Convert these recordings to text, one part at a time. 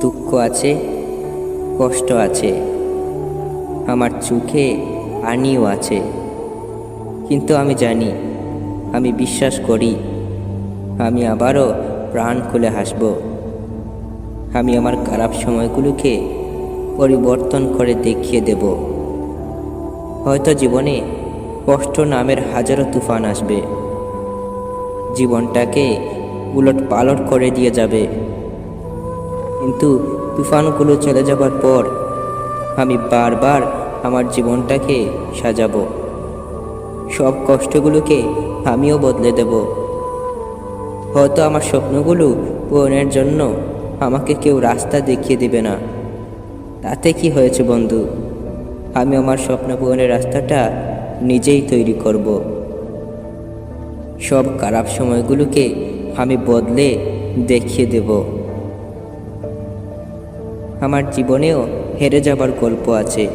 দুঃখ আছে, কষ্ট আছে, আমার চোখে আনিও আছে। কিন্তু আমি জানি, আমি বিশ্বাস করি, আমি আবারও প্রাণ খুলে হাসব। আমি আমার খারাপ সময়গুলোকে পরিবর্তন করে দেখিয়ে দেব। হয়তো জীবনে কষ্ট নামের হাজারো তুফান আসবে। জীবনটাকে উলট পালট করে দিয়ে যাবে। কিন্তু তুফানগুলো চলে যাবার পর আমি বারবার আমার জীবনটাকে সাজাবো। সব কষ্টগুলোকে আমিও বদলে দেব। হয়তো আমার স্বপ্নগুলো পূরণের জন্য আমাকে কেউ রাস্তা দেখিয়ে দেবে না। তাতে কি হয়েছে বন্ধু? আমি আমার স্বপ্ন পূরণের রাস্তাটা নিজেই তৈরি করব। সব খারাপ সময়গুলোকে আমি বদলে দেখিয়ে দেব। আমার জীবনেও হেরে যাবার গল্প আছে।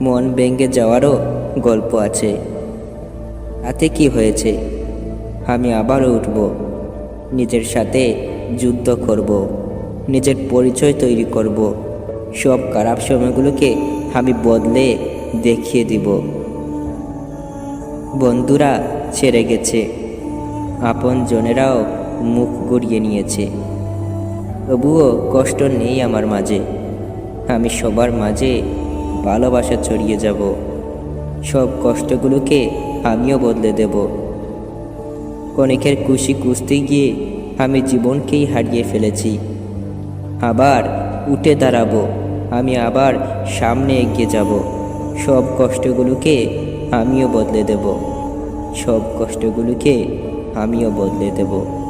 মন ভেঙে যাওয়ারও গল্প আছে। তাতে কি হয়েছে? আমি আবারও উঠব। নিজের সাথে যুদ্ধ করব। নিজের পরিচয় তৈরি করব। সব খারাপ সময়গুলোকে আমি বদলে দেখিয়ে দিব। বন্ধুরা ছেড়ে গেছে। আপন জনেরাও মুখ গড়িয়ে নিয়েছে। তবুও কষ্ট নেই আমার মাঝে। আমি সবার মাঝে ভালোবাসা ছড়িয়ে যাব। সব কষ্টগুলোকে আমিও বদলে দেব। কণিকের খুশি কুস্তে গিয়ে আমি জীবনকেই হারিয়ে ফেলেছি। আবার উঠে দাঁড়াবো, আমি আবার সামনে এগিয়ে যাব। সব কষ্টগুলোকে আমিও বদলে দেব। সব কষ্টগুলোকে আমিও বদলে দেব।